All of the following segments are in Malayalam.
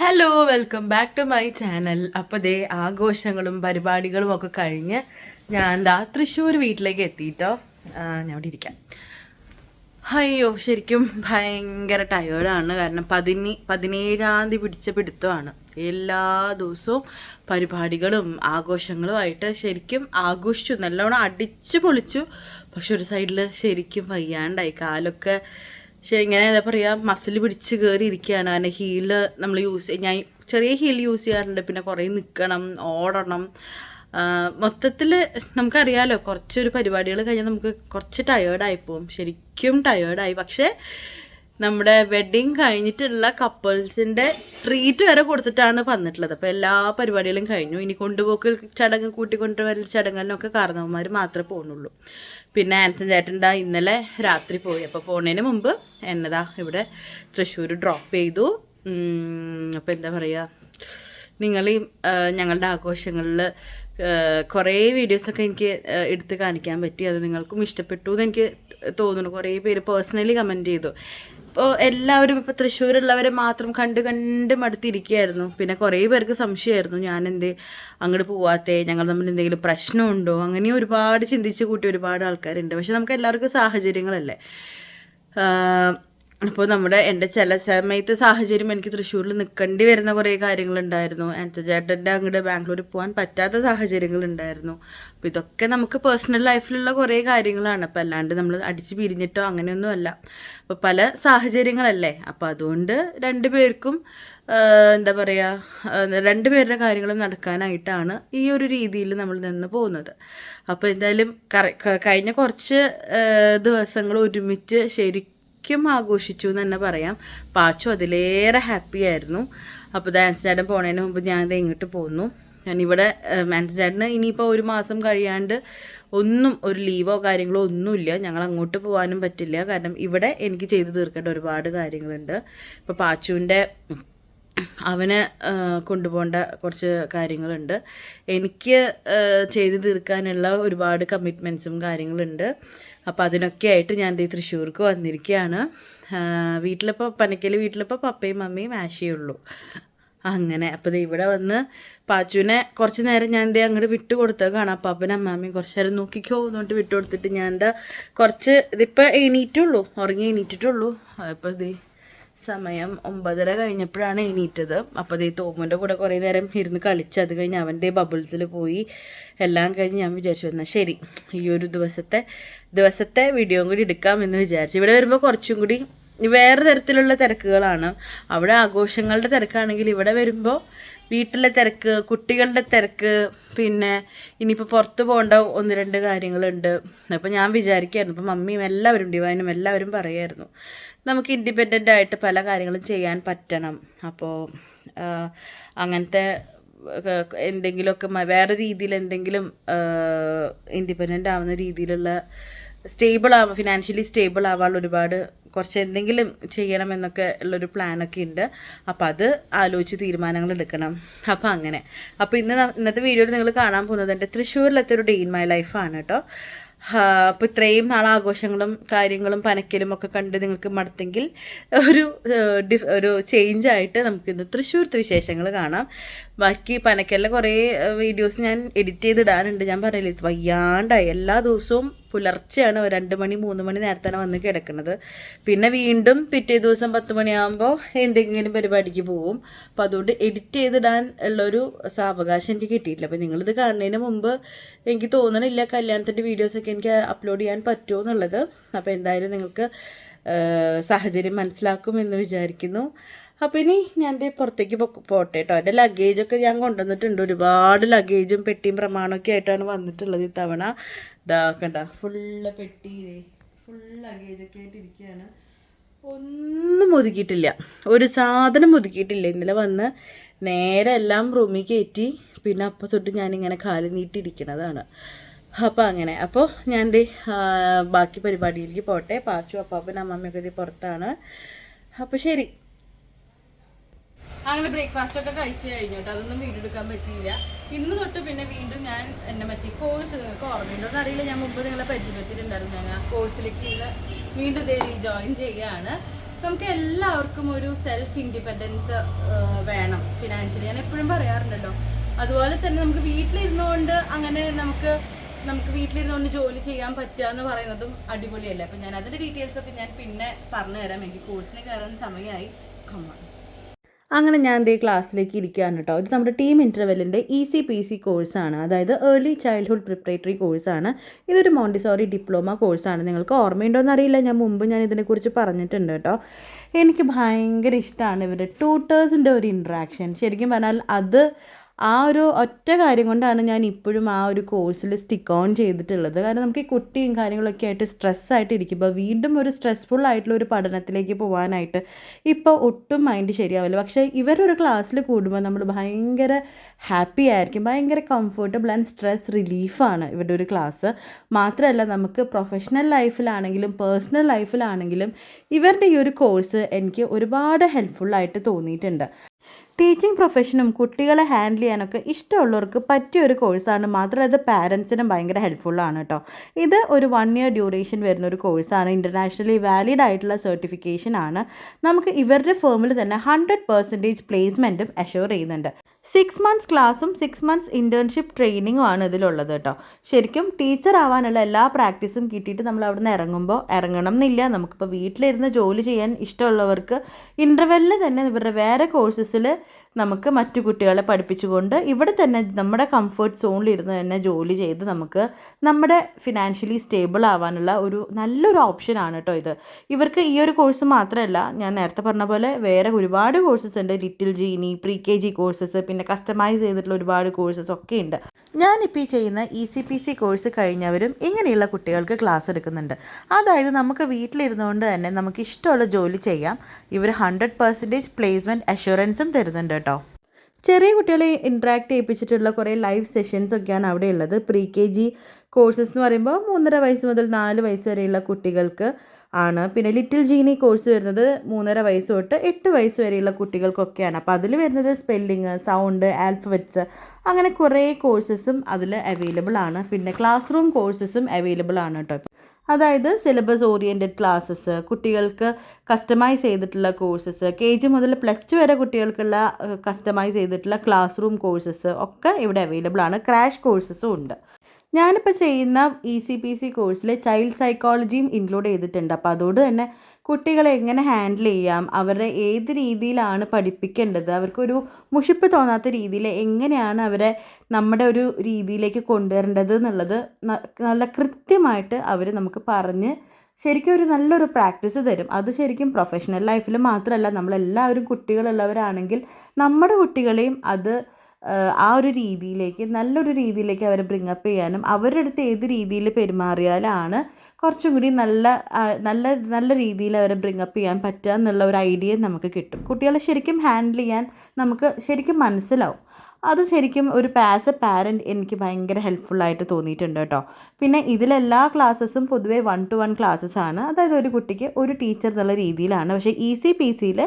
Hello welcome back to my channel അപ്പോൾ ദേ ആഘോഷങ്ങളും പരിപാടികളും ഒക്കെ കഴിഞ്ഞ് ഞാൻ ദാ തൃശ്ശൂർ വീട്ടിലേക്ക് എത്തിയിട്ടോ. ഞാൻ ഇവിടെ ഇരിക്കാം. അയ്യോ ശരിക്കും ഭയങ്കര ടയേർഡാണ് കാരണം പതിനി പതിനേഴാം തീയതി പിടിച്ച പിടുത്തമാണ്. എല്ലാ ദിവസവും പരിപാടികളും ആഘോഷങ്ങളുമായിട്ട് ശരിക്കും ആഘോഷിച്ചു. നല്ലോണം അടിച്ചു പൊളിച്ചു. പക്ഷെ ഒരു സൈഡിൽ ശരിക്കും വയ്യാണ്ടായി. കാലൊക്കെ ശരി ഇങ്ങനെ എന്താ പറയുക മസിൽ പിടിച്ച് കയറി ഇരിക്കുകയാണ് കാരണം ഹീൽ നമ്മൾ യൂസ് ഞാൻ ചെറിയ ഹീൽ യൂസ് ചെയ്യാറുണ്ട്. പിന്നെ കുറേ നിൽക്കണം ഓടണം. മൊത്തത്തിൽ നമുക്കറിയാലോ കുറച്ചൊരു പരിപാടികൾ കഴിഞ്ഞാൽ നമുക്ക് കുറച്ച് ടയേർഡായി പോകും ശരിക്കും ടയേർഡായി പക്ഷേ നമ്മുടെ വെഡിങ് കഴിഞ്ഞിട്ടുള്ള കപ്പിൾസിന്റെ ട്രീറ്റ് വരെ കൊടുത്തിട്ടാണ് വന്നിട്ടുള്ളത്. അപ്പോൾ എല്ലാ പരിപാടികളും കഴിഞ്ഞു. ഇനി കൊണ്ടുപോക്ക് ചടങ്ങ് കൂട്ടിക്കൊണ്ടുവരൽ ചടങ്ങുകളിലൊക്കെ കാരണവന്മാർ മാത്രമേ പോകുന്നുള്ളൂ പിന്നെ ആൻസൺ ചേട്ടൻ ദാ ഇന്നലെ രാത്രി പോയി. അപ്പോൾ പോണതിന് മുമ്പ് എന്നതാ ഇവിടെ തൃശ്ശൂർ ഡ്രോപ്പ് ചെയ്തു. അപ്പോൾ എന്താ പറയുക നിങ്ങൾ ഞങ്ങളുടെ ആഘോഷങ്ങളിൽ കുറേ വീഡിയോസൊക്കെ എനിക്ക് എടുത്ത് കാണിക്കാൻ പറ്റി. അത് നിങ്ങൾക്കും ഇഷ്ടപ്പെട്ടു എന്ന് എനിക്ക് തോന്നുന്നു. കുറേ പേര് പേഴ്സണലി കമന്റ് ചെയ്തു. ഇപ്പോൾ എല്ലാവരും ഇപ്പോൾ തൃശ്ശൂരുള്ളവരെ മാത്രം കണ്ട് കണ്ട് മടുത്തിരിക്കുകയായിരുന്നു. പിന്നെ കുറേ പേർക്ക് സംശയമായിരുന്നു. ഞാൻ എന്തേ അങ്ങോട്ട് പോവാത്തേ? ഞങ്ങൾ തമ്മിൽ എന്തെങ്കിലും പ്രശ്നമുണ്ടോ? അങ്ങനെ ഒരുപാട് ചിന്തിച്ച് കൂട്ടി ഒരുപാട് ആൾക്കാരുണ്ട്. പക്ഷെ നമുക്ക് എല്ലാവർക്കും സാഹചര്യങ്ങളല്ലേ. അപ്പോൾ നമ്മുടെ എന്റെ ചില സമയത്ത് സാഹചര്യം എനിക്ക് തൃശ്ശൂരിൽ നിൽക്കേണ്ടി വരുന്ന കുറേ കാര്യങ്ങളുണ്ടായിരുന്നു. ചേട്ടന്റെ അങ്ങോട്ട് ബാംഗ്ലൂർ പോകാൻ പറ്റാത്ത സാഹചര്യങ്ങളുണ്ടായിരുന്നു. അപ്പോൾ ഇതൊക്കെ നമുക്ക് പേഴ്സണൽ ലൈഫിലുള്ള കുറേ കാര്യങ്ങളാണ്. അപ്പോൾ അല്ലാണ്ട് നമ്മൾ അടിച്ച് പിരിഞ്ഞിട്ടോ അങ്ങനെയൊന്നും അല്ല. അപ്പോൾ പല സാഹചര്യങ്ങളല്ലേ? അപ്പോൾ അതുകൊണ്ട് രണ്ട് പേർക്കും എന്താ പറയുക രണ്ട് പേരുടെ കാര്യങ്ങളും നടക്കാനായിട്ടാണ് ഈ ഒരു രീതിയിൽ നമ്മൾ നിന്ന് പോകുന്നത്. അപ്പോൾ എന്തായാലും കഴിഞ്ഞ കുറച്ച് ദിവസങ്ങൾ ഒരുമിച്ച് ശരിക്കും ശരിക്കും ആഘോഷിച്ചു എന്ന് തന്നെ പറയാം. പാച്ചു അതിലേറെ ഹാപ്പി ആയിരുന്നു. അപ്പോൾ ഡാൻസ് ചേട്ടൻ പോണതിന് മുമ്പ് ദേ ഇങ്ങോട്ട് പോന്നു. ഞാനിവിടെ ഡാൻസ് ചേട്ടന് ഇനിയിപ്പോൾ ഒരു മാസം കഴിയാണ്ട് ഒന്നും ഒരു ലീവോ കാര്യങ്ങളോ ഒന്നുമില്ല. ഞങ്ങൾ അങ്ങോട്ട് പോകാനും പറ്റില്ല. കാരണം ഇവിടെ എനിക്ക് ചെയ്തു തീർക്കേണ്ട ഒരുപാട് കാര്യങ്ങളുണ്ട്. ഇപ്പോൾ പാച്ചുവിന്റെ അവന് കൊണ്ടുപോകേണ്ട കുറച്ച് കാര്യങ്ങളുണ്ട്. എനിക്ക് ചെയ്തു തീർക്കാനുള്ള ഒരുപാട് കമ്മിറ്റ്മെന്റ്സും കാര്യങ്ങളുണ്ട്. അപ്പോൾ അതിനൊക്കെ ആയിട്ട് ഞാൻ ദേ തൃശ്ശൂർക്ക് വന്നിരിക്കുകയാണ് വീട്ടിലിപ്പോൾ പനക്കൽ വീട്ടിലിപ്പോൾ പപ്പയും മമ്മിയും ആശയേ ഉള്ളൂ. അങ്ങനെ അപ്പോൾ ഇവിടെ വന്ന് പാച്ചുവിനെ കുറച്ച് നേരം ഞാൻ ദേ അങ്ങോട്ട് വിട്ട് കൊടുത്തത് കാണാം. അപ്പാപ്പനും അമ്മാമ്മയും കുറച്ച് നേരം നോക്കിക്കോ എന്നിട്ട് വിട്ടു കൊടുത്തിട്ട് ഞാൻ എന്താ കുറച്ച് ഇതിപ്പോൾ എണീറ്റുള്ളൂ ഉറങ്ങി എണീറ്റിട്ടുള്ളൂ. അപ്പോൾ ദേ സമയം ഒമ്പതര കഴിഞ്ഞപ്പോഴാണ് എണീറ്റത്. അപ്പോൾ ദേ തോമുന്റെ കൂടെ കുറേ നേരം ഇരുന്ന് കളിച്ച് അത് കഴിഞ്ഞ് അവന്റെ ബബിൾസിൽ പോയി. എല്ലാം കഴിഞ്ഞ് ഞാൻ വിചാരിച്ചു എന്നാൽ ശരി ഈ ഒരു ദിവസത്തെ ദിവസത്തെ വീഡിയോയും കൂടി എടുക്കാം എന്ന് വിചാരിച്ചു. ഇവിടെ വരുമ്പോൾ കുറച്ചും കൂടി വേറെ തരത്തിലുള്ള തിരക്കുകളാണ്. അവിടെ ആഘോഷങ്ങളുടെ തിരക്കാണെങ്കിൽ ഇവിടെ വരുമ്പോൾ വീട്ടിലെ തിരക്ക് കുട്ടികളുടെ തിരക്ക് പിന്നെ ഇനിയിപ്പോൾ പുറത്ത് പോകേണ്ട ഒന്ന് രണ്ട് കാര്യങ്ങളുണ്ട്. അപ്പോൾ ഞാൻ വിചാരിക്കുകയായിരുന്നു ഇപ്പോൾ മമ്മിയും എല്ലാവരും ഡിവൈനും എല്ലാവരും പറയുമായിരുന്നു നമുക്ക് ഇൻഡിപെൻഡന്റ് ആയിട്ട് പല കാര്യങ്ങളും ചെയ്യാൻ പറ്റണം. അപ്പോൾ അങ്ങനത്തെ എന്തെങ്കിലുമൊക്കെ വേറെ രീതിയിൽ എന്തെങ്കിലും ഇൻഡിപെൻഡന്റ് ആവുന്ന രീതിയിലുള്ള സ്റ്റേബിൾ ആവാൻ ഫിനാൻഷ്യലി സ്റ്റേബിൾ ആവാനുള്ള ഒരുപാട് കുറച്ച് എന്തെങ്കിലും ചെയ്യണമെന്നൊക്കെ ഉള്ളൊരു പ്ലാനൊക്കെ ഉണ്ട്. അപ്പോൾ അത് ആലോചിച്ച് തീരുമാനങ്ങൾ എടുക്കണം. അപ്പോൾ അങ്ങനെ. അപ്പോൾ ഇന്ന് ഇന്നത്തെ വീഡിയോയിൽ നിങ്ങൾ കാണാൻ പോകുന്നത് എന്റെ തൃശ്ശൂരിലത്തെ ഒരു ഡേ ഇൻ മൈ ലൈഫാണ് കേട്ടോ അപ്പോൾ ഇത്രയും നാൾ ആഘോഷങ്ങളും കാര്യങ്ങളും പനക്കലും ഒക്കെ കണ്ട് നിങ്ങൾക്ക് മടുത്തെങ്കിൽ ഒരു ഒരു ചേഞ്ച് ആയിട്ട് നമുക്ക് ഇന്ന് തൃശ്ശൂർത്തെ വിശേഷങ്ങൾ കാണാം. ബാക്കി പനക്കലിലെ കുറേ വീഡിയോസ് ഞാൻ എഡിറ്റ് ചെയ്തിടാനുണ്ട് ഞാൻ പറയില്ല ഇത് വയ്യാണ്ടായി. എല്ലാ ദിവസവും പുലർച്ചെയാണ് രണ്ട് മണി മൂന്ന് മണി നേരത്താണ് വന്ന് കിടക്കുന്നത് പിന്നെ വീണ്ടും പിറ്റേ ദിവസം പത്ത് മണിയാകുമ്പോൾ എന്തെങ്കിലും പരിപാടിക്ക് പോവും. അപ്പോൾ അതുകൊണ്ട് എഡിറ്റ് ചെയ്തിടാൻ ഉള്ളൊരു സാവകാശം എനിക്ക് കിട്ടിയിട്ടില്ല. അപ്പോൾ നിങ്ങളിത് കാണുന്നതിന് മുമ്പ് എനിക്ക് തോന്നണില്ല കല്യാണത്തിന്റെ വീഡിയോസൊക്കെ എനിക്ക് അപ്ലോഡ് ചെയ്യാൻ പറ്റുമോ എന്നുള്ളത് അപ്പോൾ എന്തായാലും നിങ്ങൾക്ക് സാഹചര്യം മനസ്സിലാക്കും എന്ന് വിചാരിക്കുന്നു. അപ്പോൾ ഇനി ഞാൻ ദേ പുറത്തേക്ക് പോട്ടെ കേട്ടോ എന്റെ ലഗേജൊക്കെ ഞാൻ കൊണ്ടുവന്നിട്ടുണ്ട്. ഒരുപാട് ലഗേജും പെട്ടിയും പ്രമാണമൊക്കെ ആയിട്ടാണ് വന്നിട്ടുള്ളത് ഇത്തവണ ഇതാ കണ്ട ഫുള്ള് പെട്ടി ഫുൾ ലഗേജൊക്കെ ആയിട്ട് ഇരിക്കുകയാണ് ഒന്നും ഒതുക്കിയിട്ടില്ല. ഒരു സാധനം ഒതുക്കിയിട്ടില്ല. ഇന്നലെ വന്ന് നേരെ എല്ലാം റൂമിൽ കയറ്റി. പിന്നെ അപ്പം തൊട്ട് ഞാനിങ്ങനെ കാൽ നീട്ടിയിരിക്കണതാണ്. അപ്പോൾ അങ്ങനെ. അപ്പോൾ ഞാൻ ദേ ബാക്കി പരിപാടിയിലേക്ക് പോട്ടെ. പാച്ചു അപ്പാപ്പൻ അമ്മമ്മയൊക്കെ ഇത് പുറത്താണ്. അപ്പോൾ ശരി. അങ്ങനെ ബ്രേക്ക്ഫാസ്റ്റ് ഒക്കെ കഴിച്ചു കഴിഞ്ഞു അതൊന്നും വീഡിയോ എടുക്കാൻ പറ്റിയില്ല. ഇന്ന് തൊട്ട് പിന്നെ വീണ്ടും ഞാൻ എന്നെ മറ്റേ കോഴ്സ് നിങ്ങൾക്ക് ഓർമ്മയുണ്ടോ? എന്ന് അറിയില്ല ഞാൻ മുമ്പ് നിങ്ങളെ പരിചയപ്പെട്ടിട്ടുണ്ടായിരുന്നു ഞാൻ ആ കോഴ്സിലേക്ക് ഇന്ന് വീണ്ടും ഇതേ ജോയിൻ ചെയ്യുകയാണ്. നമുക്ക് എല്ലാവർക്കും ഒരു സെൽഫ് ഇൻഡിപെൻഡൻസ് വേണം ഫിനാൻഷ്യലി ഞാൻ എപ്പോഴും പറയാറുണ്ടല്ലോ അതുപോലെ തന്നെ നമുക്ക് വീട്ടിലിരുന്നുകൊണ്ട് അങ്ങനെ നമുക്ക് നമുക്ക് വീട്ടിലിരുന്നുകൊണ്ട് ജോലി ചെയ്യാൻ പറ്റുക എന്ന് പറയുന്നതും അടിപൊളിയല്ലേ? അപ്പം ഞാൻ അതിന്റെ ഡീറ്റെയിൽസ് ഒക്കെ ഞാൻ പിന്നെ പറഞ്ഞു തരാം എനിക്ക് കോഴ്സിന് കയറാൻ സമയമായി കമ്മാണ് അങ്ങനെ ഞാൻ ദേ ക്ലാസ്സിലേക്ക് ഇരിക്കുകയാണ് കേട്ടോ. ഇത് നമ്മുടെ ടീം ഇന്റർവെല്ലിന്റെ ഇ സി പി സി കോഴ്സാണ് അതായത് ഏർലി ചൈൽഡ്ഹുഡ് പ്രിപ്പറേറ്ററി കോഴ്സാണ് ഇതൊരു മോണ്ടിസോറി ഡിപ്ലോമ കോഴ്സാണ് നിങ്ങൾക്ക് ഓർമ്മയുണ്ടോയെന്ന് അറിയില്ല. ഞാൻ മുമ്പ് ഞാൻ ഇതിനെക്കുറിച്ച് പറഞ്ഞിട്ടുണ്ട് കേട്ടോ. എനിക്ക് ഭയങ്കര ഇഷ്ടമാണ് ഇവരുടെ ട്യൂട്ടേഴ്സിന്റെ ഒരു ഇൻട്രാക്ഷൻ ശരിക്കും പറഞ്ഞാൽ അത് ആ ഒരു ഒറ്റ കാര്യം കൊണ്ടാണ് ഞാൻ ഇപ്പോഴും ആ ഒരു കോഴ്സിൽ സ്റ്റിക്ക് ഓൺ ചെയ്തിട്ടുള്ളത്. കാരണം നമുക്ക് ഈ കുട്ടിയും കാര്യങ്ങളൊക്കെ ആയിട്ട് സ്ട്രെസ്സായിട്ട് ഇരിക്കുമ്പോൾ വീണ്ടും ഒരു സ്ട്രെസ്ഫുൾ ആയിട്ടുള്ള ഒരു പഠനത്തിലേക്ക് പോകാനായിട്ട് ഇപ്പോൾ ഒട്ടും മൈൻഡ് ശരിയാവില്ല. പക്ഷേ ഇവരൊരു ക്ലാസ്സിൽ കൂടുമ്പോൾ നമ്മൾ ഭയങ്കര ഹാപ്പി ആയിരിക്കും. ഭയങ്കര കംഫർട്ടബിൾ ആൻഡ് സ്ട്രെസ് റിലീഫാണ് ഇവരുടെ ഒരു ക്ലാസ് മാത്രമല്ല നമുക്ക് പ്രൊഫഷണൽ ലൈഫിലാണെങ്കിലും പേഴ്സണൽ ലൈഫിലാണെങ്കിലും ഇവരുടെ ഈ ഒരു കോഴ്സ് എനിക്ക് ഒരുപാട് ഹെൽപ്ഫുള്ളായിട്ട് തോന്നിയിട്ടുണ്ട്. ടീച്ചിങ് പ്രൊഫഷനും കുട്ടികളെ ഹാൻഡിൽ ചെയ്യാനൊക്കെ ഇഷ്ടമുള്ളവർക്ക് പറ്റിയ ഒരു കോഴ്സാണ്. മാത്രമല്ല ഇത് പാരൻസിനും ഭയങ്കര ഹെൽപ്ഫുള്ളാണ് കേട്ടോ. ഇത് ഒരു വൺ ഇയർ ഡ്യൂറേഷൻ വരുന്ന ഒരു കോഴ്സാണ്. ഇന്റർനാഷണലി വാലിഡ് ആയിട്ടുള്ള സർട്ടിഫിക്കേഷൻ ആണ്. നമുക്ക് ഇവരുടെ ഫേമിൽ തന്നെ ഹൺഡ്രഡ് പെർസെന്റേജ് പ്ലേസ്മെന്റും അഷ്യൂർ ചെയ്യുന്നുണ്ട്. സിക്സ് മന്ത്സ് ക്ലാസ്സും സിക്സ് മന്ത്സ് ഇന്റേൺഷിപ്പ് ട്രെയിനിങ്ങും ആണ് ഇതിലുള്ളത് കേട്ടോ. ശരിക്കും ടീച്ചർ ആവാനുള്ള എല്ലാ പ്രാക്ടീസും കിട്ടിയിട്ട് നമ്മൾ അവിടെ നിന്ന് ഇറങ്ങുമ്പോൾ ഇറങ്ങണം എന്നില്ല. നമുക്കിപ്പോൾ വീട്ടിലിരുന്ന് ജോലി ചെയ്യാൻ ഇഷ്ടമുള്ളവർക്ക് ഇന്റർവെല്ലിൽ തന്നെ ഇവരുടെ വേറെ കോഴ്സസിൽ നമുക്ക് മറ്റു കുട്ടികളെ പഠിപ്പിച്ചുകൊണ്ട് ഇവിടെ തന്നെ നമ്മുടെ കംഫർട്ട് സോണിലിരുന്ന് തന്നെ ജോലി ചെയ്ത് നമുക്ക് നമ്മുടെ ഫിനാൻഷ്യലി സ്റ്റേബിൾ ആവാനുള്ള ഒരു നല്ലൊരു ഓപ്ഷനാണ് കേട്ടോ ഇത്. ഇവർക്ക് ഈ ഒരു കോഴ്സ് മാത്രമല്ല ഞാൻ നേരത്തെ പറഞ്ഞ പോലെ വേറെ ഒരുപാട് കോഴ്സസ് ഉണ്ട്. Little Genie pre K G courses പിന്നെ കസ്റ്റമൈസ് ചെയ്തിട്ടുള്ള ഒരുപാട് കോഴ്സസ് ഒക്കെ ഉണ്ട്. ഞാനിപ്പോൾ ഈ ചെയ്യുന്ന E C P C course കഴിഞ്ഞവരും ഇങ്ങനെയുള്ള കുട്ടികൾക്ക് ക്ലാസ് എടുക്കുന്നുണ്ട്. അതായത് നമുക്ക് വീട്ടിലിരുന്നുകൊണ്ട് തന്നെ നമുക്ക് ഇഷ്ടമുള്ള ജോലി ചെയ്യാം. ഇവർ ഹൺഡ്രഡ് പെർസെന്റേജ് പ്ലേസ്മെന്റ് അഷുറൻസും തരുന്നുണ്ട് കേട്ടോ. ചെറിയ കുട്ടികളെ ഇൻട്രാക്ട് ചെയ്യിപ്പിച്ചിട്ടുള്ള കുറേ ലൈവ് സെഷൻസ് ഒക്കെയാണ് അവിടെ ഉള്ളത് പ്രീ കെ ജി കോഴ്സസ് എന്ന് പറയുമ്പോൾ മൂന്നര വയസ്സ് മുതൽ നാല് വയസ്സ് വരെയുള്ള കുട്ടികൾക്ക് ആണ്. പിന്നെ ലിറ്റിൽ ജീനി കോഴ്സ് വരുന്നത് മൂന്നര വയസ്സ് തൊട്ട് എട്ട് വയസ്സ് വരെയുള്ള കുട്ടികൾക്കൊക്കെയാണ്. അപ്പോൾ അതിൽ വരുന്നത് സ്പെല്ലിങ് സൗണ്ട് ആൽഫബറ്റ്സ് അങ്ങനെ കുറേ കോഴ്സസും അതിൽ അവൈലബിൾ ആണ്. പിന്നെ ക്ലാസ് റൂം കോഴ്സസും അവൈലബിൾ ആണ് കേട്ടോ. അതായത് സിലബസ് ഓറിയന്റഡ് ക്ലാസ്സസ് കുട്ടികൾക്ക് കസ്റ്റമൈസ് ചെയ്തിട്ടുള്ള കോഴ്സസ് കെ ജി മുതൽ പ്ലസ് ടു വരെ കുട്ടികൾക്കുള്ള കസ്റ്റമൈസ് ചെയ്തിട്ടുള്ള ക്ലാസ് റൂം കോഴ്സസ് ഒക്കെ ഇവിടെ അവൈലബിൾ ആണ്. ക്രാഷ് കോഴ്സസും ഉണ്ട്. ഞാനിപ്പോൾ ചെയ്യുന്ന ഇ സി പി സി കോഴ്സിൽ ചൈൽഡ് സൈക്കോളജിയും ഇൻക്ലൂഡ് ചെയ്തിട്ടുണ്ട്. അപ്പോൾ അതുകൊണ്ട് തന്നെ കുട്ടികളെ എങ്ങനെ ഹാൻഡിൽ ചെയ്യാം? അവരുടെ ഏത് രീതിയിലാണ് പഠിപ്പിക്കേണ്ടത്? അവർക്കൊരു മുഷിപ്പ് തോന്നാത്ത രീതിയിൽ എങ്ങനെയാണ് അവരെ നമ്മുടെ ഒരു രീതിയിലേക്ക് കൊണ്ടുവരേണ്ടത് എന്നുള്ളത് നല്ല കൃത്യമായിട്ട് അവർ നമുക്ക് പറഞ്ഞ് ശരിക്കും ഒരു നല്ലൊരു പ്രാക്ടീസ് തരും. അത് ശരിക്കും പ്രൊഫഷണൽ ലൈഫിൽ മാത്രമല്ല നമ്മളെല്ലാവരും കുട്ടികളുള്ളവരാണെങ്കിൽ നമ്മുടെ കുട്ടികളെയും അത് ആ ഒരു രീതിയിലേക്ക് നല്ലൊരു രീതിയിലേക്ക് അവരെ ബ്രിങ്ങപ്പ് ചെയ്യാനും അവരുടെ അടുത്ത് ഏത് രീതിയിൽ പെരുമാറിയാലാണ് കുറച്ചും കൂടി നല്ല നല്ല നല്ല രീതിയിൽ അവരെ ബ്രിങ് അപ്പ് ചെയ്യാൻ പറ്റുക എന്നുള്ള ഒരു ഐഡിയ നമുക്ക് കിട്ടും. കുട്ടികളെ ശരിക്കും ഹാൻഡിൽ ചെയ്യാൻ നമുക്ക് ശരിക്കും മനസ്സിലാവും. അത് ശരിക്കും ഒരു ആസ് എ പാരന്റ് എനിക്ക് ഭയങ്കര ഹെൽപ്ഫുള്ളായിട്ട് തോന്നിയിട്ടുണ്ട് കേട്ടോ. പിന്നെ ഇതിലെല്ലാ ക്ലാസ്സസും പൊതുവെ വൺ ടു വൺ ക്ലാസ്സസ് ആണ്. അതായത് ഒരു കുട്ടിക്ക് ഒരു ടീച്ചർ എന്നുള്ള രീതിയിലാണ്. പക്ഷേ ഇ സി പി സിയിൽ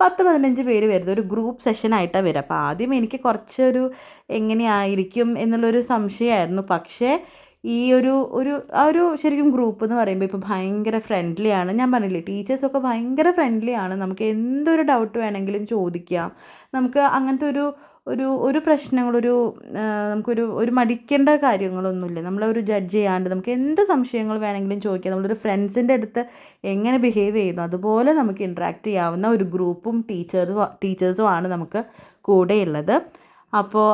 പത്ത് പതിനഞ്ച് പേര് വരുന്നത് ഒരു ഗ്രൂപ്പ് സെഷനായിട്ടാണ് വരിക. അപ്പോൾ ആദ്യം എനിക്ക് കുറച്ചൊരു എങ്ങനെയായിരിക്കും എന്നുള്ളൊരു സംശയമായിരുന്നു. പക്ഷേ ഈ ഒരു ഒരു ആ ഒരു ശരിക്കും ഗ്രൂപ്പ് എന്ന് പറയുമ്പോൾ ഇപ്പോൾ ഭയങ്കര ഫ്രണ്ട്ലി ആണ്. ഞാൻ പറഞ്ഞില്ലേ ടീച്ചേഴ്സൊക്കെ ഭയങ്കര ഫ്രണ്ട്ലി ആണ്. നമുക്ക് എന്തൊരു ഡൗട്ട് വേണമെങ്കിലും ചോദിക്കാം. നമുക്ക് അങ്ങനത്തെ ഒരു ഒരു ഒരു പ്രശ്നങ്ങളൊരു നമുക്കൊരു ഒരു മടിക്കേണ്ട കാര്യങ്ങളൊന്നുമില്ല. നമ്മളൊരു ജഡ്ജ് ചെയ്യാണ്ട് നമുക്ക് എന്ത് സംശയങ്ങൾ വേണമെങ്കിലും ചോദിക്കാം. നമ്മളൊരു ഫ്രണ്ട്സിന്റെ അടുത്ത് എങ്ങനെ ബിഹേവ് ചെയ്യുന്നു? അതുപോലെ നമുക്ക് ഇൻട്രാക്ട് ചെയ്യാവുന്ന ഒരു ഗ്രൂപ്പും ടീച്ചേഴ്സും ടീച്ചേഴ്സും ആണ് നമുക്ക് കൂടെയുള്ളത്. അപ്പോൾ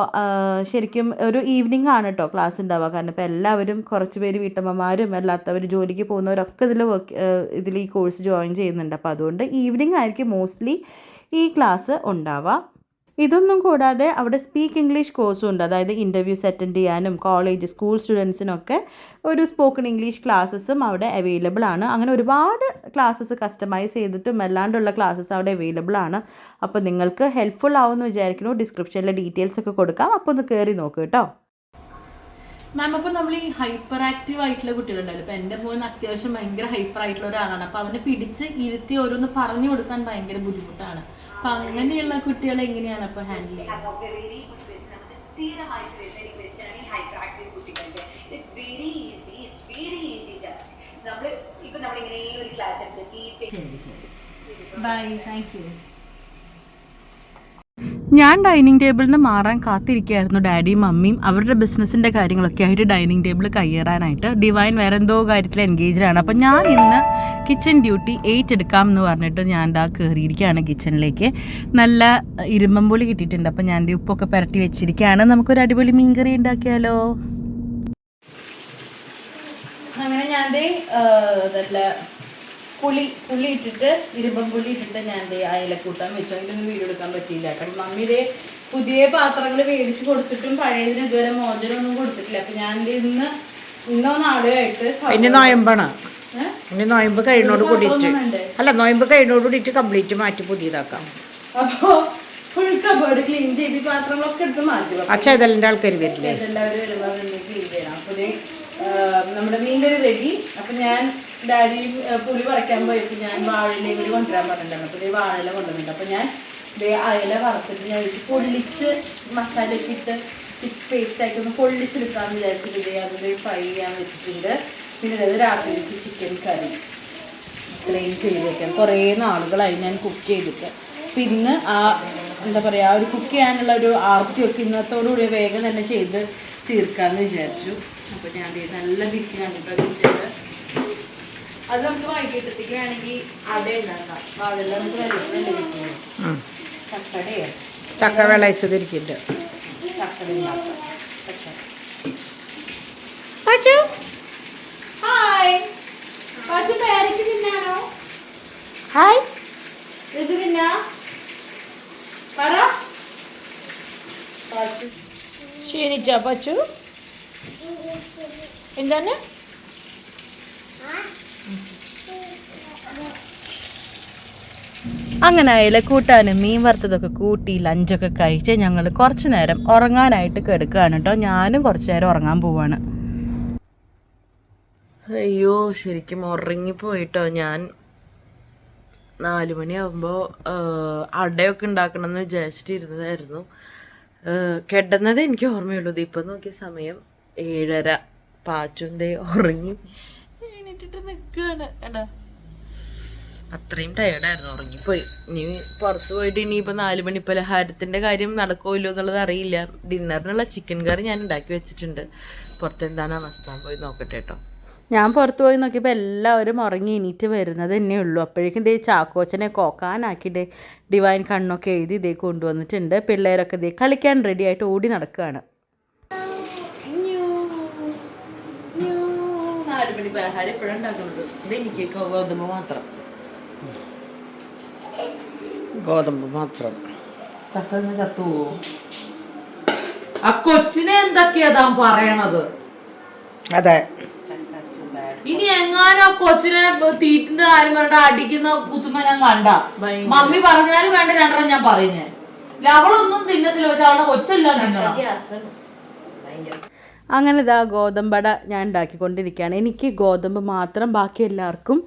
ശരിക്കും ഒരു ഈവനിങ് ആണ് കേട്ടോ ക്ലാസ് ഉണ്ടാവുക കാരണം ഇപ്പോൾ എല്ലാവരും കുറച്ച് പേര് വീട്ടമ്മമാരും അല്ലാത്തവർ ജോലിക്ക് പോകുന്നവരൊക്കെ ഇതിൽ വർക്ക് ഇതിൽ ഈ കോഴ്സ് ജോയിൻ ചെയ്യുന്നുണ്ട്. അപ്പോൾ അതുകൊണ്ട് ഈവനിങ് ആയിരിക്കും മോസ്റ്റ്ലി ഈ ക്ലാസ് ഉണ്ടാവുക. ഇതൊന്നും കൂടാതെ അവിടെ സ്പീക്ക് ഇംഗ്ലീഷ് കോഴ്സും ഉണ്ട്. അതായത് ഇന്റർവ്യൂസ് അറ്റൻഡ് ചെയ്യാനും കോളേജ് സ്കൂൾ സ്റ്റുഡൻസിനൊക്കെ ഒരു സ്പോക്കൺ ഇംഗ്ലീഷ് ക്ലാസ്സസും അവിടെ അവൈലബിൾ ആണ്. അങ്ങനെ ഒരുപാട് ക്ലാസ്സസ് കസ്റ്റമൈസ് ചെയ്തിട്ടും അല്ലാണ്ടുള്ള ക്ലാസ്സസ് അവിടെ അവൈലബിൾ ആണ്. അപ്പോൾ നിങ്ങൾക്ക് ഹെൽപ്ഫുൾ ആവുമെന്ന് വിചാരിക്കുന്നു. ഡിസ്ക്രിപ്ഷനിലെ ഡീറ്റെയിൽസ് ഒക്കെ കൊടുക്കാം. അപ്പോൾ ഒന്ന് കയറി നോക്ക് കേട്ടോ. മാം അപ്പോൾ നമ്മൾ ഈ ഹൈപ്പർ ആക്റ്റീവ് ആയിട്ടുള്ള കുട്ടികളുണ്ടല്ലോ. ഇപ്പം എന്റെ മോൻ അത്യാവശ്യം ഭയങ്കര ഹൈപ്പർ ആയിട്ടുള്ള ഒരാളാണ്. അപ്പോൾ അവനെ പിടിച്ച് ഇരുത്തി ഓരോന്ന് പറഞ്ഞു കൊടുക്കാൻ ഭയങ്കര ബുദ്ധിമുട്ടാണ്. അപ്പൊ അങ്ങനെയുള്ള കുട്ടികളെ എങ്ങനെയാണ് അപ്പൊ ഹാൻഡിൽ ചെയ്യുന്നത്? ക്വസ്റ്റ്യൻ സ്ഥിരമായിട്ട് വരുന്ന ഒരു ക്വസ്റ്റ്യൻ ആണ് ഈ കുട്ടികളുടെ it's very easy it's very easy task നമ്മൾ ഇപ്പൊ ഒരു ക്ലാസ് എടുത്ത് ബൈ താങ്ക് യു ഞാൻ ഡൈനിങ് ടേബിളിൽ നിന്ന് മാറാൻ കാത്തിരിക്കുകയായിരുന്നു ഡാഡിയും മമ്മിയും. അവരുടെ ബിസിനസ്സിന്റെ കാര്യങ്ങളൊക്കെ ആയിട്ട് ഡൈനിങ് ടേബിൾ കയ്യേറാനായിട്ട്. ഡിവൈൻ വേറെ എന്തോ കാര്യത്തിൽ ആണ്. അപ്പം ഞാൻ ഇന്ന് കിച്ചൺ ഡ്യൂട്ടി എയ്റ്റ് എടുക്കാം എന്ന് പറഞ്ഞിട്ട് ഞാൻ ദാ കയറിയിരിക്കുകയാണ് കിച്ചണിലേക്ക് നല്ല ഇരുമ്പമ്പുളി കിട്ടിയിട്ടുണ്ട്. അപ്പം ഞാൻ ഉപ്പൊക്കെ പുരട്ടി വെച്ചിരിക്കുകയാണ്. നമുക്കൊരു അടിപൊളി മീൻകറി ഉണ്ടാക്കിയാലോ? അങ്ങനെ ഞാൻ നല്ല പുളി പുളി ഇട്ടിട്ട് ഇരുമ്പം പുളി ഇട്ടിട്ട് ഞാൻ ദേ അയലക്കൂട്ടാൻ വെച്ചു. അതിലൊന്നും വീഡിയോ എടുക്കാൻ പറ്റിയില്ല. കാരണം മമ്മി ദേ പുതിയ പാത്രങ്ങൾ മേടിച്ചു കൊടുത്തിട്ടും പഴയതിന് ഇതുവരെ മോചനം ഒന്നും കൊടുത്തിട്ടില്ല. അപ്പൊ ഞാൻ ഇന്ന് ഇന്നോ നാളെയോ ആയിട്ട് പിന്നെ നോയമ്പാണ്? ഇനി നോയമ്പ് കഴിയുന്നോട് കൂടിയിട്ട്. അല്ല നോയമ്പ് കഴിയുന്നോട് കൂടിയിട്ട് കംപ്ലീറ്റ് മാറ്റി പുതിയതാക്കാം. അപ്പോൾ ഫുൾ കബേർഡ് ക്ലീൻ ചെയ്ത് പാത്രങ്ങളൊക്കെ എടുത്ത് മാറ്റി അച്ഛാ ഇതെല്ലാം ആൾക്കാർ വരില്ലേ? എല്ലാവരും ക്ലീൻ ചെയ്യണം. അപ്പൊ നമ്മുടെ മീൻകറി റെഡി അപ്പൊ ഞാൻ ഡാഡി ആ, പുളി പറിക്കാൻ പോയപ്പോൾ ഞാൻ വാഴയിലേക്ക് കൂടി കൊണ്ടുവരാൻ പറഞ്ഞിട്ടുണ്ടായിരുന്നു. അപ്പൊ ഈ വാഴയില കൊണ്ടുവന്നിട്ട് അപ്പൊ ഞാൻ അയല വറുത്തിട്ട് ഞാൻ വെച്ച് പൊള്ളിച്ച് മസാലയൊക്കെ ഇട്ട് പേസ്റ്റ് ആക്കി ഒന്ന് പൊള്ളിച്ചെടുക്കാന്ന് വിചാരിച്ചിട്ട് ഇതേ അതിൽ ഫ്രൈ ചെയ്യാൻ വെച്ചിട്ടുണ്ട്. പിന്നെ ഇതായത് രാത്രിയിലേക്ക് ചിക്കൻ കറി ഇത്രയും ചെയ്ത് വെക്കാം. കുറേ നാളുകളായി ഞാൻ കുക്ക് ചെയ്തിട്ട്. പിന്നെ ആ എന്താ പറയുക ആ ഒരു കുക്ക് ചെയ്യാനുള്ള ഒരു ആർത്തിയൊക്കെ ഇന്നത്തോടുകൂടി വേഗം തന്നെ ചെയ്ത് തീർക്കാമെന്ന് വിചാരിച്ചു. അപ്പോൾ ഞാൻ നല്ല ബിസിയാണ് ഇപ്പോൾ കിച്ചണിൽ അത് നമുക്ക് വൈകിട്ടത്തേക്ക് വേണമെങ്കിൽ അട ഉണ്ടാക്കാം. അതെല്ലാം നമുക്ക്. ചക്കടയോ ചക്ക വിളയിച്ചതിരിക്കില്ല ചക്കട ഉണ്ടാക്കാം. ചക്കട. ഹായ്. പാച്ചു പേരയ്ക്ക് തിന്നാണോ? ഹായ്. ഇത് തിന്നാ? പറ. ക്ഷീണിച്ച പച്ചു? എന്താണ്? അങ്ങനെ അയല കൂട്ടാനും മീൻ വറുത്തതൊക്കെ കൂട്ടി ലഞ്ചൊക്കെ കഴിച്ച് ഞങ്ങൾ കുറച്ച് നേരം ഉറങ്ങാനായിട്ട് കിടക്കുകയാണ് കേട്ടോ ഞാനും കുറച്ച് നേരം ഉറങ്ങാൻ പോവാണ്. അയ്യോ ശരിക്കും ഉറങ്ങിപ്പോയിട്ടോ ഞാൻ. നാല് മണിയാകുമ്പോൾ അടയൊക്കെ ഉണ്ടാക്കണം എന്ന് വിചാരിച്ചിട്ടിരുന്നതായിരുന്നു കിടന്നത് എനിക്ക് ഓർമ്മയുള്ളൂ. ഇപ്പം നോക്കിയ സമയം ഏഴര. പാച്ചുന്തേ ഉറങ്ങി. എണീറ്റിട്ട് നിൽക്കുകയാണ് എടാ അത്രയും ടയേർഡായിരുന്നു ഉറങ്ങിപ്പോയി ഇനി പുറത്ത് പോയിട്ട് ഇനിയിപ്പോൾ നാല് മണി പലഹാരത്തിന്റെ കാര്യം നടക്കുമല്ലോ എന്നുള്ളത് അറിയില്ല ഡിന്നറിനുള്ള ചിക്കൻ കറി ഞാൻ ഉണ്ടാക്കി വെച്ചിട്ടുണ്ട് പുറത്ത് എന്താണ് അവസ്ഥ പോയി നോക്കട്ടെ കേട്ടോ ഞാൻ പുറത്ത് പോയി നോക്കിയപ്പോൾ എല്ലാവരും ഉറങ്ങി എണീറ്റ് വരുന്നത് തന്നെ ഉള്ളൂ അപ്പോഴേക്കും ദേ ചാക്കോച്ചനെ കോക്കാനാക്കിയിട്ട് ദേ ഡിവൈൻ കണ്ണൊക്കെ എഴുതി ഇതേ കൊണ്ടുവന്നിട്ടുണ്ട് പിള്ളേരൊക്കെ ദേ കളിക്കാൻ റെഡി ആയിട്ട് ഓടി നടക്കുകയാണ് നാല് മണി പലഹാരം എപ്പോഴാണ് ഉണ്ടാക്കുന്നത് ഇത് എനിക്ക് ഗോതമ്പ് മാത്രം ഗോതമ്പ് മാത്രം. ചക്ക ചത്തു ആ കൊച്ചിനെ എന്തൊക്കെയാ താൻ പറയണത്? അതെ. ഇനി എങ്ങാനും ആ കൊച്ചിനെ തീറ്റിന്റെ കാര്യം പറഞ്ഞിട്ട് അടിക്കുന്ന കുത്തുന്ന ഞാൻ കണ്ട. മമ്മി പറഞ്ഞാലും വേണ്ട രണ്ടെണ്ണം ഞാൻ പറയുന്നേ. അവളൊന്നും തിന്നത്തില്ല പക്ഷെ അവളുടെ കൊച്ചല്ല തിന്നണം അങ്ങനെ ഇതാ ഗോതമ്പട ഞാൻ ഉണ്ടാക്കിക്കൊണ്ടിരിക്കുകയാണ്. എനിക്ക് ഗോതമ്പ് മാത്രം ബാക്കി എല്ലാവർക്കും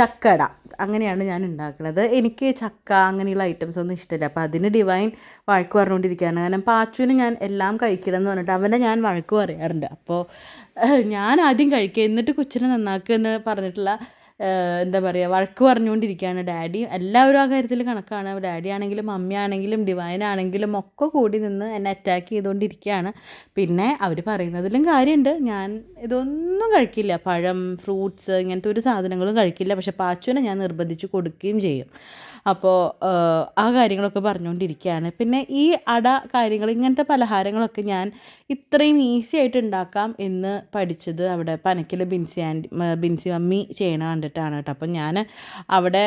ചക്കട. അങ്ങനെയാണ് ഞാൻ ഉണ്ടാക്കുന്നത് എനിക്ക് ചക്ക അങ്ങനെയുള്ള ഐറ്റംസ് ഒന്നും ഇഷ്ടമില്ല അപ്പോൾ അതിന് ഡിവൈൻ വഴക്ക് പറഞ്ഞുകൊണ്ടിരിക്കുകയാണ്. കാരണം പാച്ചുവിന് ഞാൻ എല്ലാം കഴിക്കണം എന്ന് പറഞ്ഞിട്ട് അവനെ ഞാൻ വഴക്ക് പറയാറുണ്ട്. അപ്പോൾ ഞാൻ ആദ്യം കഴിക്കുക. എന്നിട്ട് കൊച്ചിനെ നന്നാക്കുക എന്ന് പറഞ്ഞിട്ടുള്ള എന്താ പറയുക വഴക്ക് പറഞ്ഞുകൊണ്ടിരിക്കുകയാണ് ഡാഡി. എല്ലാവരും ആ കാര്യത്തിൽ കണക്കാണ്. ഡാഡി ആണെങ്കിലും മമ്മി ആണെങ്കിലും ഡിവൈൻ ആണെങ്കിലും ഒക്കെ കൂടി നിന്ന് എന്നെ അറ്റാക്ക് ചെയ്തുകൊണ്ടിരിക്കുകയാണ്. പിന്നെ അവർ പറയുന്നതിലും കാര്യമുണ്ട്. ഞാൻ ഇതൊന്നും കഴിക്കില്ല. പഴം ഫ്രൂട്ട്സ് ഇങ്ങനത്തെ ഒരു സാധനങ്ങളും കഴിക്കില്ല. പക്ഷെ പാച്ചുവിനെ ഞാൻ നിർബന്ധിച്ച് കൊടുക്കുകയും ചെയ്യും. അപ്പോൾ ആ കാര്യങ്ങളൊക്കെ പറഞ്ഞുകൊണ്ടിരിക്കുകയാണ് പിന്നെ ഈ അട കാര്യങ്ങൾ ഇങ്ങനത്തെ പലഹാരങ്ങളൊക്കെ ഞാൻ ഇത്രയും ഈസി ആയിട്ട് ഉണ്ടാക്കാം എന്ന് പഠിച്ചത് അവിടെ പനക്കിൽ ബിൻസി ആൻഡ് ബിൻസി മമ്മി ചെയ്യണ കണ്ടിട്ടാണ് കേട്ടോ. അപ്പം ഞാൻ അവിടെ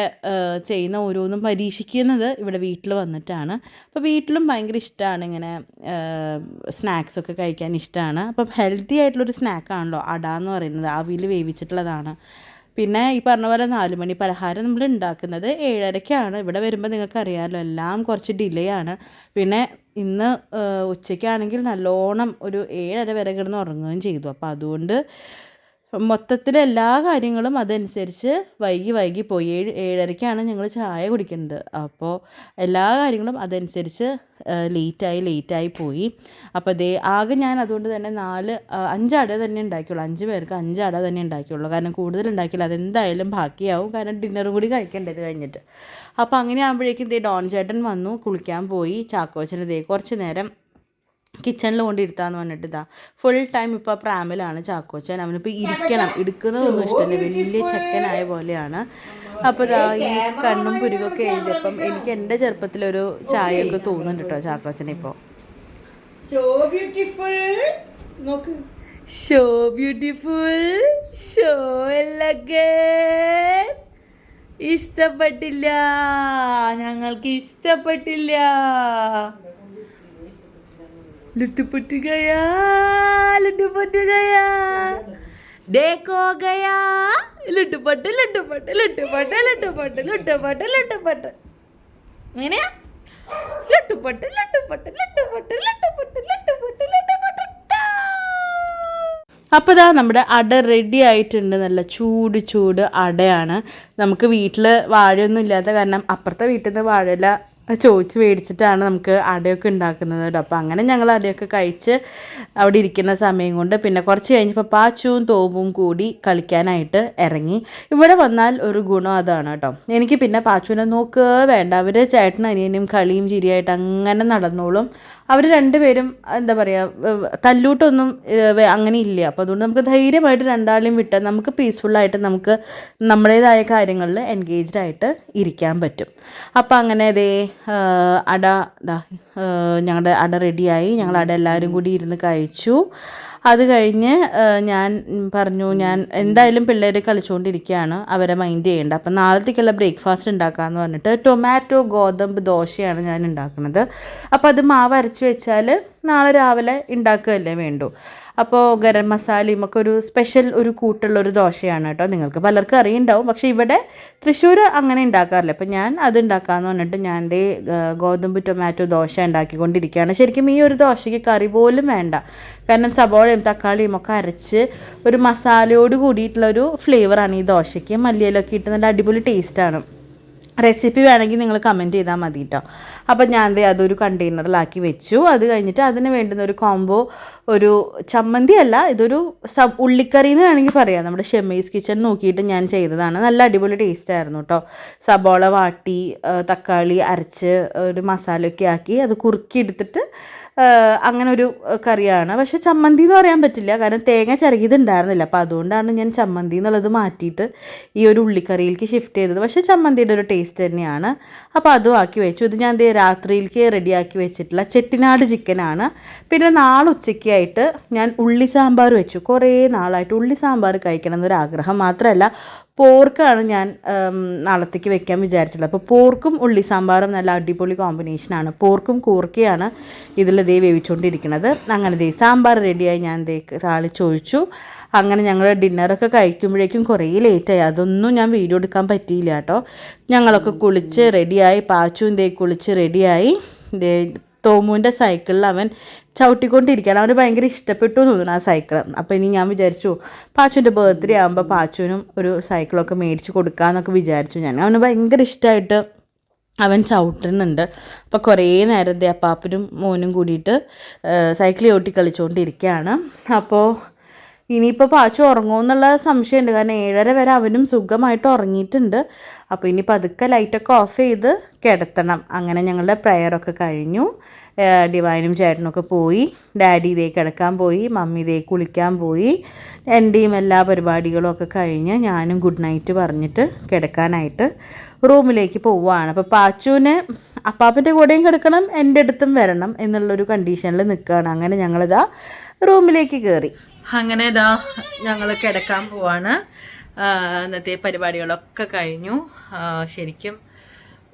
ചെയ്യുന്ന ഓരോന്നും പരീക്ഷിക്കുന്നത് ഇവിടെ വീട്ടിൽ വന്നിട്ടാണ്. അപ്പോൾ വീട്ടിലും ഭയങ്കര ഇഷ്ടമാണ് ഇങ്ങനെ സ്നാക്സ് ഒക്കെ കഴിക്കാൻ ഇഷ്ടമാണ് അപ്പം ഹെൽത്തി ആയിട്ടുള്ളൊരു സ്നാക്കാണല്ലോ അട എന്ന് പറയുന്നത്. ആവിയിൽ വേവിച്ചിട്ടുള്ളതാണ്. പിന്നെ ഈ പറഞ്ഞ പോലെ നാല് മണി പലഹാരം നമ്മൾ ഉണ്ടാക്കുന്നത് ഏഴരയ്ക്കാണ് ഇവിടെ വരുമ്പോൾ നിങ്ങൾക്ക് അറിയാമല്ലോ എല്ലാം കുറച്ച് ഡിലേ ആണ്. പിന്നെ ഇന്ന് ഉച്ചയ്ക്കാണെങ്കിൽ നല്ലോണം ഒരു ഏഴര വരെ കിടന്ന് ഉറങ്ങുകയും ചെയ്തു. അപ്പോൾ അതുകൊണ്ട് മൊത്തത്തിൽ എല്ലാ കാര്യങ്ങളും അതനുസരിച്ച് വൈകി വൈകി പോയി. ഏഴ് ഏഴരയ്ക്കാണ് ഞങ്ങൾ ചായ കുടിക്കുന്നത്. അപ്പോൾ എല്ലാ കാര്യങ്ങളും അതനുസരിച്ച് ലേറ്റായി ലേറ്റായി പോയി. അപ്പോൾ ദേ ആകെ ഞാൻ അതുകൊണ്ട് തന്നെ നാല് അഞ്ചട തന്നെ ഉണ്ടാക്കിയുള്ളൂ. അഞ്ച് പേർക്ക് അഞ്ചട തന്നെ ഉണ്ടാക്കിയുള്ളൂ. കാരണം കൂടുതൽ ഉണ്ടാക്കിയില്ല. അതെന്തായാലും ബാക്കിയാവും. കാരണം ഡിന്നർ കൂടി കഴിക്കേണ്ടത് കഴിഞ്ഞിട്ട്. അപ്പോൾ അങ്ങനെ ആകുമ്പോഴേക്കും ദേ ഡോൺ ചേട്ടൻ വന്നു. കുളിക്കാൻ പോയി. ചാക്കോച്ചൻ ദേ കുറച്ച് നേരം കിച്ചണിൽ കൊണ്ടിരുത്താന്ന് പറഞ്ഞിട്ട് ഇതാ. ഫുൾ ടൈം ഇപ്പോൾ പ്രാമിലാണ് ചാക്കോച്ചൻ. അവനിപ്പോൾ ഇരിക്കണം. എടുക്കുന്നതൊന്നും ഇഷ്ടമല്ല വലിയ ചക്കനായ പോലെയാണ്. അപ്പോൾ ഇതാ ഈ കണ്ണും പുരുകൊക്കെ എഴുതിയപ്പം എനിക്ക് എന്റെ ചെറുപ്പത്തിലൊരു ചായയൊക്കെ തോന്നുന്നുണ്ട് കേട്ടോ ചാക്കോച്ചനെ ഇപ്പോൾ ഷോ ബ്യൂട്ടിഫുൾ ഷോ ഇഷ്ടപ്പെട്ടില്ല. ഞങ്ങൾക്ക് ഇഷ്ടപ്പെട്ടില്ല. ലുട്ടുപൊട്ട് ഗയാ ലുട്ടുപൊട്ട് ഗയാ ഡേക്കോ ഗയാ ലുട്ടുപൊട്ട് ലുട്ടുപൊട്ട് ലുട്ടുപൊട്ട് ലുട്ടുപൊട്ട് ലുട്ടുപൊട്ട് ലുട്ടുപൊട്ട്. എങ്ങനെയാ? ലുട്ടുപൊട്ട് ലുട്ടുപൊട്ട് ലുട്ടുപൊട്ട് ലുട്ടുപൊട്ട് ലുട്ടുപൊട്ട് ലുട്ടുപൊട്ട്. അപ്പോൾ ഇതാ നമ്മുടെ അട റെഡി ആയിട്ടുണ്ട്. നല്ല ചൂട് ചൂട് അടയാണ്. നമുക്ക് വീട്ടിൽ വാഴയൊന്നും ഇല്ലാത്ത കാരണം അപ്പുറത്തെ വീട്ടിൽ നിന്ന് വാഴയില ചോദിച്ച് മേടിച്ചിട്ടാണ് നമുക്ക് അടയൊക്കെ ഉണ്ടാക്കുന്നത് കേട്ടോ. അപ്പോൾ അങ്ങനെ ഞങ്ങൾ അടയൊക്കെ കഴിച്ച് അവിടെ ഇരിക്കുന്ന സമയം കൊണ്ട് പിന്നെ കുറച്ച് കഴിഞ്ഞപ്പോൾ പാച്ചുവും തോവും കൂടി കളിക്കാനായിട്ട് ഇറങ്ങി. ഇവിടെ വന്നാൽ ഒരു ഗുണം അതാണ് കേട്ടോ. എനിക്ക് പിന്നെ പാച്ചുവിനെ നോക്കുക വേണ്ട. അവർ ചേട്ടനും അനിയനും കളിയും ചിരിയായിട്ട് അങ്ങനെ നടന്നോളും. അവർ രണ്ടുപേരും എന്താ പറയുക തല്ലൂട്ടൊന്നും അങ്ങനെ ഇല്ല അപ്പോൾ അതുകൊണ്ട് നമുക്ക് ധൈര്യമായിട്ട് രണ്ടാളെയും വിട്ട് നമുക്ക് പീസ്ഫുള്ളായിട്ട് നമുക്ക് നമ്മുടേതായ കാര്യങ്ങളിൽ എൻഗേജ്ഡ് ആയിട്ട് ഇരിക്കാൻ പറ്റും. അപ്പോൾ അങ്ങനെ അതേ അട ഞങ്ങളുടെ അട റെഡിയായി ഞങ്ങൾ അട എല്ലാവരും കൂടി ഇരുന്ന് കഴിച്ചു. അത് കഴിഞ്ഞ് ഞാൻ പറഞ്ഞു ഞാൻ എന്തായാലും പിള്ളേർ കളിച്ചുകൊണ്ടിരിക്കുകയാണ് അവരെ മൈൻഡ് ചെയ്യേണ്ട. അപ്പം നാളത്തേക്കുള്ള ബ്രേക്ക്ഫാസ്റ്റ് ഉണ്ടാക്കാമെന്ന് പറഞ്ഞിട്ട് ടൊമാറ്റോ ഗോതമ്പ് ദോശയാണ് ഞാൻ ഉണ്ടാക്കുന്നത് അപ്പോൾ അത് മാവ് അരച്ച് വെച്ചാൽ നാളെ രാവിലെ ഉണ്ടാക്കുകയല്ലേ വേണ്ടൂ. അപ്പോൾ ഗരം മസാലയും ഒക്കെ ഒരു സ്പെഷ്യൽ ഒരു കൂട്ടുള്ള ഒരു ദോശയാണ് കേട്ടോ. നിങ്ങൾക്ക് പലർക്കും അറിയുണ്ടാവും. പക്ഷേ ഇവിടെ തൃശ്ശൂർ അങ്ങനെ ഉണ്ടാക്കാറില്ല. അപ്പോൾ ഞാൻ അത് ഉണ്ടാക്കാമെന്ന് പറഞ്ഞിട്ട് ഞാൻ എന്റെ ഗോതമ്പ് ടൊമാറ്റോ ദോശ ഉണ്ടാക്കിക്കൊണ്ടിരിക്കുകയാണ്. ശരിക്കും ഈ ഒരു ദോശയ്ക്ക് കറി പോലും വേണ്ട. കാരണം സബോളയും തക്കാളിയും ഒക്കെ അരച്ച് ഒരു മസാലയോട് കൂടിയിട്ടുള്ള ഒരു ഫ്ലേവറാണ് ഈ ദോശയ്ക്ക്. മല്ലിയിലൊക്കെ ഇട്ട് നല്ല അടിപൊളി ടേസ്റ്റാണ് റെസിപ്പി വേണമെങ്കിൽ നിങ്ങൾ കമന്റ് ചെയ്താൽ മതി കേട്ടോ അപ്പോൾ ഞാൻ ദേ അതൊരു കണ്ടെയ്നറിലാക്കി വെച്ചു. അത് കഴിഞ്ഞിട്ട് അതിന് വേണ്ടുന്ന ഒരു കോംബോ ഒരു ചമ്മന്തി അല്ല ഇതൊരു സബ് ഉള്ളിക്കറി എന്ന് വേണമെങ്കിൽ പറയാം. നമ്മുടെ ഷെമ്മീസ് കിച്ചൺ നോക്കിയിട്ട് ഞാൻ ചെയ്തതാണ്. നല്ല അടിപൊളി ടേസ്റ്റ് ആയിരുന്നു കേട്ടോ സബോള വാട്ടി തക്കാളി അരച്ച് ഒരു മസാലയൊക്കെ ആക്കി അത് കുറുക്കി എടുത്തിട്ട് അങ്ങനെ ഒരു കറിയാണ്. പക്ഷെ ചമ്മന്തി എന്ന് പറയാൻ പറ്റില്ല. കാരണം തേങ്ങ ചിരകിയതുണ്ടായിരുന്നില്ല. അപ്പോൾ അതുകൊണ്ടാണ് ഞാൻ ചമ്മന്തി എന്നുള്ളത് മാറ്റിയിട്ട് ഈ ഒരു ഉള്ളിക്കറിയിലേക്ക് ഷിഫ്റ്റ് ചെയ്തത്. പക്ഷേ ചമ്മന്തിയുടെ ഒരു ടേസ്റ്റ് തന്നെയാണ്. അപ്പോൾ അതും ആക്കി വെച്ചു. ഇത് ഞാൻ രാത്രിയിലേക്ക് റെഡിയാക്കി വെച്ചിട്ടുള്ള ചെട്ടിനാട് ചിക്കനാണ്. പിന്നെ നാളെ ഉച്ചയ്ക്കായിട്ട് ഞാൻ ഉള്ളി സാമ്പാർ വെച്ചു. കുറേ നാളായിട്ട് ഉള്ളി സാമ്പാർ കഴിക്കണം എന്നൊരു ആഗ്രഹം മാത്രമല്ല. പോർക്കാണ് ഞാൻ നാളത്തേക്ക് വെക്കാൻ വിചാരിച്ചത്. അപ്പോൾ പോർക്കും ഉള്ളി സാമ്പാറും നല്ല അടിപൊളി കോമ്പിനേഷനാണ്. പോർക്കും കൂർക്കയാണ് ഇതിൽ ദേ വേവിച്ചുകൊണ്ടിരിക്കുന്നത് അങ്ങനെ ദേ സാമ്പാർ റെഡിയായി ഞാൻ ദേ താളിച്ചൊഴിച്ചു അങ്ങനെ ഞങ്ങൾ ഡിന്നറൊക്കെ കഴിക്കുമ്പോഴേക്കും കുറേ ലേറ്റായി. അതൊന്നും ഞാൻ വീഡിയോ എടുക്കാൻ പറ്റിയില്ല കേട്ടോ. ഞങ്ങളൊക്കെ കുളിച്ച് റെഡിയായി. പാച്ചും ദേ കുളിച്ച് റെഡിയായി. ദേ തോമുവിന്റെ സൈക്കിളിൽ അവൻ ചവിട്ടിക്കൊണ്ടിരിക്കുകയാണ്. അവന് ഭയങ്കര ഇഷ്ടപ്പെട്ടു എന്ന് തോന്നുന്നു ആ സൈക്കിൾ അപ്പോൾ ഇനി ഞാൻ വിചാരിച്ചു പാച്ചുവിന്റെ ബർത്ത്ഡേ ആകുമ്പോൾ പാച്ചുവിനും ഒരു സൈക്കിളൊക്കെ മേടിച്ച് കൊടുക്കാമെന്നൊക്കെ വിചാരിച്ചു ഞാൻ. അവന് ഭയങ്കര ഇഷ്ടമായിട്ട് അവൻ ചവിട്ടുന്നുണ്ട്. അപ്പോൾ കുറേ നേരത്തെ അപ്പാപ്പനും മോനും കൂടിയിട്ട് സൈക്കിൾ ചവിട്ടി കളിച്ചുകൊണ്ടിരിക്കുകയാണ് അപ്പോൾ ഇനിയിപ്പോൾ പാച്ചു ഉറങ്ങുമോ എന്നുള്ള സംശയമുണ്ട്. കാരണം ഏഴര വരെ അവനും സുഖമായിട്ട് ഉറങ്ങിയിട്ടുണ്ട്. അപ്പോൾ ഇനി പതുക്കെ ലൈറ്റൊക്കെ ഓഫ് ചെയ്ത് കിടത്തണം. അങ്ങനെ ഞങ്ങളുടെ പ്രയറൊക്കെ കഴിഞ്ഞു. ഡിവൈനും ചേട്ടനൊക്കെ പോയി. ഡാഡി ഇതേ കിടക്കാൻ പോയി. മമ്മി ഇതേ കുളിക്കാൻ പോയി. എന്റെയും എല്ലാ പരിപാടികളും ഒക്കെ കഴിഞ്ഞ് ഞാനും ഗുഡ് നൈറ്റ് പറഞ്ഞിട്ട് കിടക്കാനായിട്ട് റൂമിലേക്ക് പോവുകയാണ്. അപ്പോൾ പാച്ചുവിന് അപ്പാപ്പന്റെ കൂടെയും കിടക്കണം എന്റെ അടുത്തും വരണം എന്നുള്ളൊരു കണ്ടീഷനിൽ നിൽക്കുകയാണ്. അങ്ങനെ ഞങ്ങളിതാ റൂമിലേക്ക് കയറി. അങ്ങനെ ഇതാ ഞങ്ങൾ കിടക്കാൻ പോവാണ്. ആ, ഇന്നത്തെ പരിപാടികളൊക്കെ കഴിഞ്ഞു. ശരിക്കും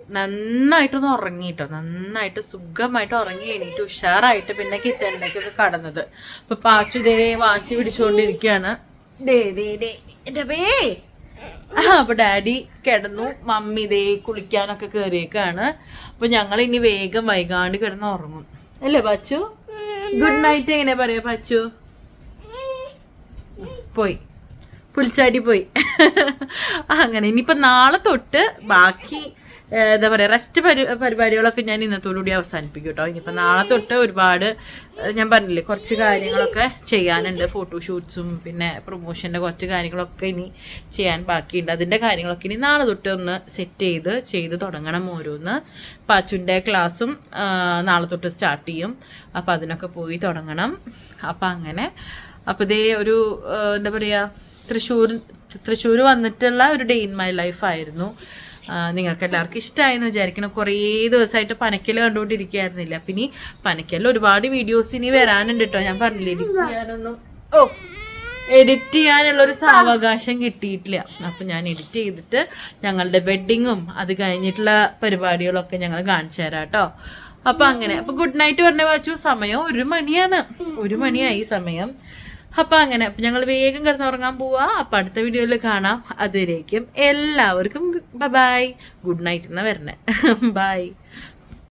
നന്നായിട്ടൊന്ന് ഉറങ്ങിയിട്ടോ നന്നായിട്ട് സുഖമായിട്ട് ഉറങ്ങി എണീറ്റ് ഉഷാറായിട്ട് പിന്നെ കിച്ചണിലേക്കൊക്കെ കടന്നത്. അപ്പൊ പാച്ചു ദേ വാശി പിടിച്ചുകൊണ്ടിരിക്കുകയാണ്. ദേ ദേ ദേ അപ്പൊ ഡാഡി കിടന്നു. മമ്മി ദേ കുളിക്കാനൊക്കെ കയറിയേക്കാണ് അപ്പൊ ഞങ്ങൾ ഇനി വേഗം വൈകാണ്ട് കിടന്ന് ഉറങ്ങും അല്ലേ പാച്ചു? ഗുഡ് നൈറ്റ് എങ്ങനെ പറയാ പാച്ചു? പോയി. പുൽച്ചാടി പോയി അങ്ങനെ ഇനിയിപ്പോൾ നാളെ തൊട്ട് ബാക്കി എന്താ പറയുക റെസ്റ്റ് പരി പരിപാടികളൊക്കെ ഞാൻ ഇന്നത്തോടുകൂടി അവസാനിപ്പിക്കും കേട്ടോ ഇനിയിപ്പോൾ നാളെ തൊട്ട് ഒരുപാട് ഞാൻ പറഞ്ഞില്ലേ കുറച്ച് കാര്യങ്ങളൊക്കെ ചെയ്യാനുണ്ട്. ഫോട്ടോഷൂട്ട്സും പിന്നെ പ്രൊമോഷന്റെ കുറച്ച് കാര്യങ്ങളൊക്കെ ഇനി ചെയ്യാൻ ബാക്കിയുണ്ട്. അതിന്റെ കാര്യങ്ങളൊക്കെ ഇനി നാളെ തൊട്ട് ഒന്ന് സെറ്റ് ചെയ്ത് ചെയ്ത് തുടങ്ങണം ഓരോന്ന്. പാച്ചുന്റെ ക്ലാസ്സും നാളെ തൊട്ട് സ്റ്റാർട്ട് ചെയ്യും. അപ്പോൾ അതിനൊക്കെ പോയി തുടങ്ങണം. അപ്പം അങ്ങനെ അപ്പോൾ ഇതേ ഒരു എന്താ പറയുക തൃശ്ശൂർ തൃശ്ശൂർ വന്നിട്ടുള്ള ഒരു ഡേ ഇൻ മൈ ലൈഫ് ആയിരുന്നു. നിങ്ങൾക്ക് എല്ലാവർക്കും ഇഷ്ടമായെന്ന് വിചാരിക്കണം കുറേ ദിവസമായിട്ട് പനക്കൽ കണ്ടുകൊണ്ടിരിക്കുകയായിരുന്നില്ല. പിന്നെ പനക്കൽ ഒരുപാട് വീഡിയോസ് ഇനി വരാനുണ്ട് കേട്ടോ ഞാൻ പറഞ്ഞില്ലേ എഡിറ്റ് ചെയ്യാനൊന്നും ഓ എഡിറ്റ് ചെയ്യാനുള്ള ഒരു സാവകാശം കിട്ടിയിട്ടില്ല. അപ്പം ഞാൻ എഡിറ്റ് ചെയ്തിട്ട് ഞങ്ങളുടെ വെഡ്ഡിങ്ങും അത് കഴിഞ്ഞിട്ടുള്ള പരിപാടികളൊക്കെ ഞങ്ങൾ കാണിച്ചു തരാം കേട്ടോ അപ്പം അങ്ങനെ. അപ്പം ഗുഡ് നൈറ്റ് പറഞ്ഞ വാച്ചു. സമയം ഒരു മണിയാണ്. ഒരു മണിയായി സമയം. അപ്പം അങ്ങനെ ഞങ്ങൾ വേഗം കിടന്നുറങ്ങാൻ പോവാ. അപ്പം അടുത്ത വീഡിയോയിൽ കാണാം. അതുവരേക്കും എല്ലാവർക്കും ബൈ ഗുഡ് നൈറ്റ് എന്നാ വരണേ. ബൈ